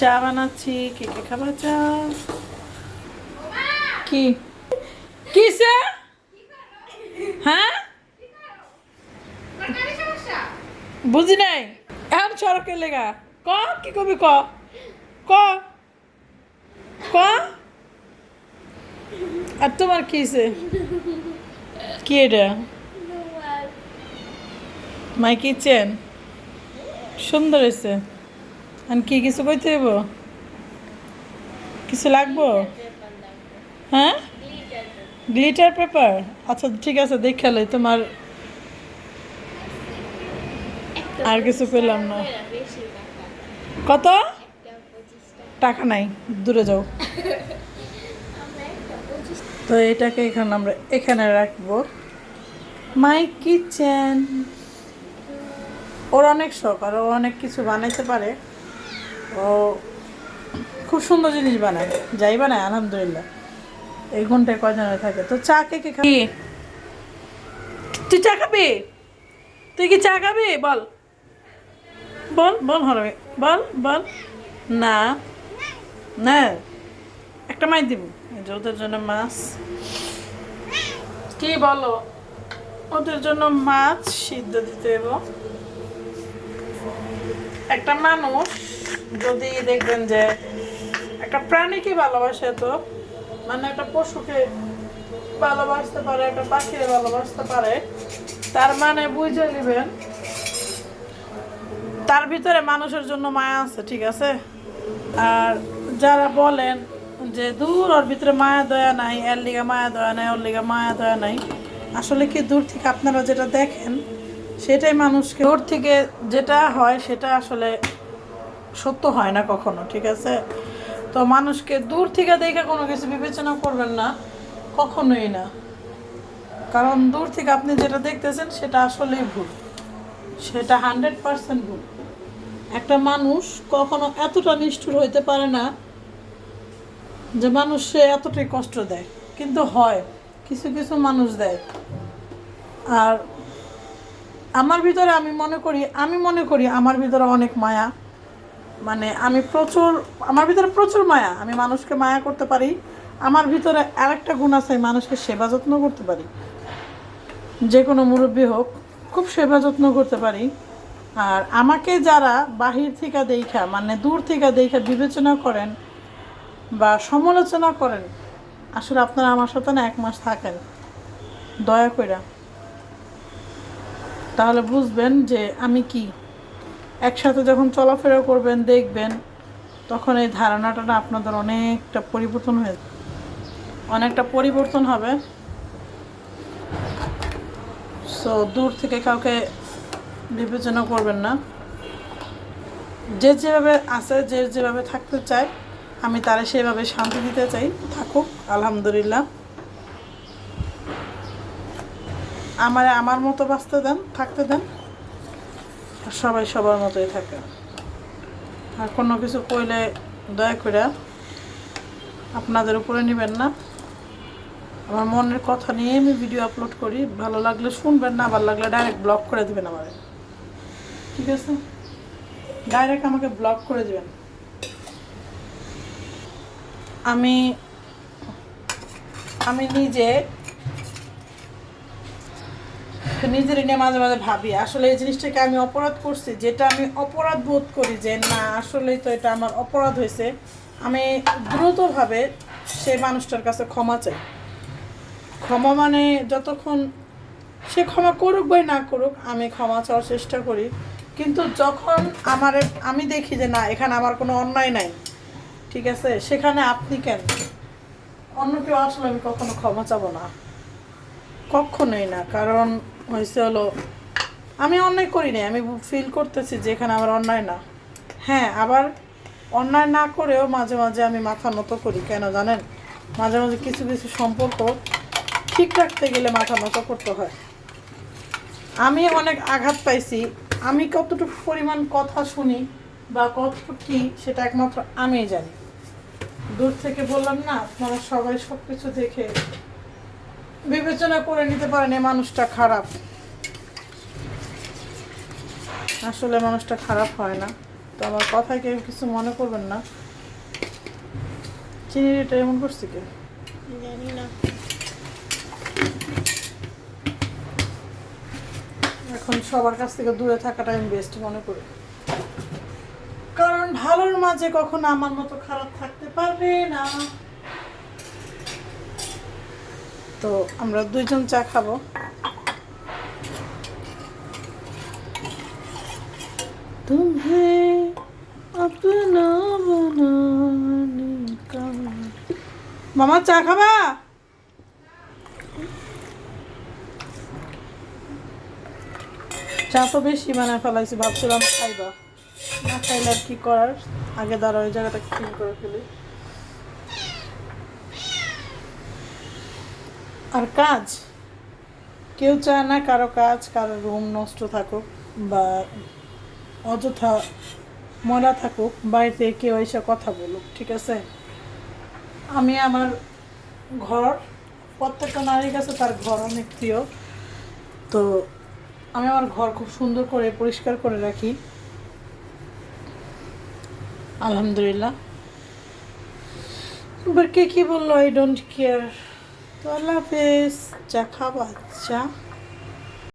চা বানাচ্ছি কে কে খাবার চা? কি? কিসে? হ্যাঁ? বুঝি নাই। এখন সড়কে লেগা। ক? কি কবি ক? ক? ক? আর তোমার কিসে? কি এটা? মাই কিচেন সুন্দর হয়েছে আর কি কিছু কইতে হইব? কিছু লাগবো? হ্যাঁ? গ্লিটার পেপার আচ্ছা ঠিক আছে দেখালে তোমার। আর কিছু পেলাম না। কত? টাকা নাই, দূরে যাও। তো এটাকে এখানে আমরা এখানে রাখব। মাই কিচেন ওর অনেক শখ, আর ও অনেক কিছু বানাইতে পারে। ও খুব সুন্দর জিনিস বানায়, যাই বানায়, আলহামদুলিল্লাহ। এই ঘন্টায় কজনে থাকে? তো চা কে কে খাবি? তুই চা খাবি? তুই কি চা খাবি? বল। বল বল হরবে বল বল। না। না। একটা মাই দিব। ওদের জন্য মাছ। কি বলো? ওদের জন্য মাছ সিদ্ধ দিতে দেবো একটা মানুষ যদি দেখবেন যে একটা প্রাণীকে ভালোবাসে তো মানে একটা পশুকে ভালোবাসতে পারে, একটা পাখিরে ভালোবাসতে পারে, তার মানে বুঝে নেবেন, তার ভিতরে মানুষের জন্য মায়া আছে, ঠিক আছে? আর যারা বলেন যে দূর, ওর ভিতরে মায়া, দয়া নাই, এর লিগা মায়া, দয়া নাই, ওর লিগা মায়া, দয়া নাই, আসলে কি দূর থেকে আপনারা যেটা দেখেন, সেটাই মানুষকে, দূর থেকে যেটা হয়, সেটা আসলে সত্য হয় না কখনো, ঠিক আছে? তো মানুষকে দূর থেকে দেখে কোনো কিছু বিবেচনা করবেন না, কখনোই না। কারণ দূর থেকে আপনি যেটা দেখতেছেন, সেটা আসলেই ভুল। সেটা হান্ড্রেড পার্সেন্ট ভুল। একটা মানুষ কখনো এতটা নিষ্ঠুর হইতে পারে না যে মানুষ সে এতটাই কষ্ট দেয়। কিন্তু হয়, কিছু কিছু মানুষ দেয়। আর আমার ভিতরে আমি মনে করি, আমি মনে করি আমার ভিতরে অনেক মায়া। মানে আমি প্রচুর, আমার ভিতরে প্রচুর মায়া, আমি মানুষকে মায়া করতে পারি। আমার ভিতরে আরেকটা গুণ আছে মানুষকে সেবা যত্ন করতে পারি। যে কোনো মুরব্বী হোক, খুব সেবা যত্ন করতে পারি। আর আমাকে যারা বাহির থেকে দেখা মানে দূর থেকে দেখা বিবেচনা করেন বা সমালোচনা করেন, আসলে আপনারা আমার সাথে না এক মাস থাকেন। দয়া কইরা। তাহলে বুঝবেন যে আমি কি। একসাথে যখন চলাফেরা করবেন, দেখবেন, তখন এই ধারণাটা না আপনাদের অনেকটা পরিবর্তন হয়ে অনেকটা পরিবর্তন হবে। সো দূর থেকে কাউকে বিবেচনা করবেন না। যে যেভাবে আছে, যে যেভাবে থাকতে চায়, আমি তারা সেভাবে শান্তি দিতে চাই, থাকুক, আলহামদুলিল্লাহ। আমারে আমার মতো বাঁচতে দেন, থাকতে দেন। সবাই সবার মতোই থাকে। আর কোনো কিছু কইলে দয়া করে আপনাদের উপরে নেবেন না। আমার মনের কথা নিয়ে আমি ভিডিও আপলোড করি। ভালো লাগলে শুনবেন, না ভালো লাগলে ডাইরেক্ট ব্লক করে দিবেন আমারে। ঠিক আছে? ডাইরেক্ট আমাকে ব্লক করে দেবেন। আমি আমি নিজে নিজের নিয়ে মাঝে মাঝে ভাবি, আসলে এই জিনিসটাকে আমি অপরাধ করছি, যেটা আমি অপরাধ বোধ করি যে, না, আসলেই তো এটা আমার অপরাধ হয়েছে। আমি দ্রুতভাবে সে মানুষটার কাছে ক্ষমা চাই। ক্ষমা মানে যতক্ষণ সে ক্ষমা করুক বা না করুক, আমি ক্ষমা চাওয়ার চেষ্টা করি। কিন্তু যখন আমার আমি দেখি যে, না, এখানে আমার কোনো অন্যায় নাই। ঠিক আছে? সেখানে আপনি কেন? অন্য কেউ আসলে আমি কখনো ক্ষমা চাবো না। কখনোই না, কারণ হয়েছে হলো, আমি অন্যায় করি নাই, আমি ফিল করতেছি যে এখানে আমার অন্যায় না। হ্যাঁ আবার অন্যায় না করেও মাঝে মাঝে আমি মাথা নত করি, কেন জানেন? মাঝে মাঝে কিছু কিছু সম্পর্ক ঠিক রাখতে গেলে মাথা নত করতে হয়। আমি অনেক আঘাত পাইছি, আমি কতটুকু পরিমাণ কথা শুনি বা কতটুকু কী, সেটা একমাত্র আমিই জানি। দূর থেকে বললাম না, আপনারা সবাই সব কিছু দেখে বিবেচনা করে নিতে পারেন এই মানুষটা খারাপ। আসলে মানুষটা খারাপ হয় না। তো আমার কথায় কেউ কিছু মনে করবেন না। চিনির এটা এমন করছি কে? জানি না। এখন সবার কাছ থেকে দূরে থাকাটা আমি বেস্ট মনে করি। কারণ ভালোর মাঝে কখনো আমার মতো খারাপ থাকতে পারবে না। তো আমরা দুইজন চা খাবো तुम्हें अपना बनाने का মামা চা খাবা চা তো বেশি বানায় ফেলাইছি ভাবছিলাম খাইবা না খাইলে আর কি করার আগে দাঁড়া ওই জায়গাটা ক্লিন করে ফেলি আর কাজ? কেউ চায় না কারও কাজ, কারও রুম নষ্ট থাকুক বা অযথা মরা থাকুক, বাড়িতে কেউ এসে কথা বলুক, ঠিক আছে? আমি আমার ঘর, প্রত্যেকটা নারীর কাছে তার ঘর অনেক প্রিয়। তো আমি আমার ঘর খুব সুন্দর করে, পরিষ্কার করে রাখি। আলহামদুলিল্লাহ। এবার কে কি বলল? আই ডোন্ট কেয়ার তো আল্লাহ হাফেজ চা খাবা চা।